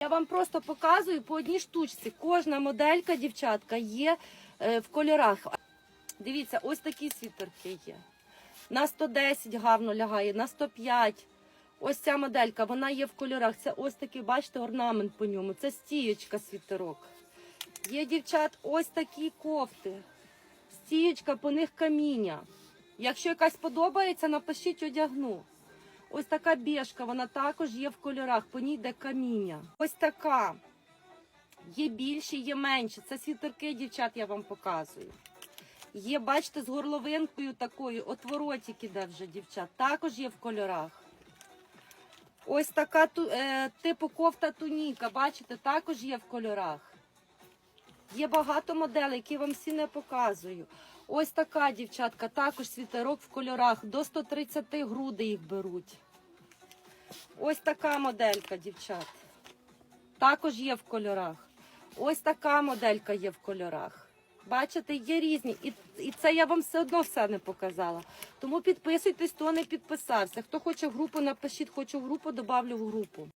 Я вам просто показую по одній штучці. Кожна моделька, дівчатка, є е, в кольорах. Дивіться, ось такі світерки є. На 110 гарно лягає, на 105. Ось ця моделька, вона є в кольорах. Це ось такий, бачите, орнамент по ньому. Це стіючка світерок. Є дівчат ось такі кофти. Стіючка, по них каміння. Якщо якась подобається, напишіть одягну. Ось така бежка, вона також є в кольорах, по ній йде каміння. Ось така. Є більші, є менші. Це світерки, дівчат, я вам показую. Є, бачите, з горловинкою такою, отворотик іде вже, дівчат. Також є в кольорах. Ось така е, типу кофта туніка, бачите, також є в кольорах. Є багато моделей, які вам всі не показую. Ось така дівчатка, також світерок в кольорах. До 130 груди їх беруть. Ось така моделька, дівчат. Також є в кольорах. Ось така моделька є в кольорах. Бачите, є різні. І, і це я вам все одно все не показала. Тому підписуйтесь, хто не підписався. Хто хоче в групу, напишіть, хочу в групу, добавлю в групу.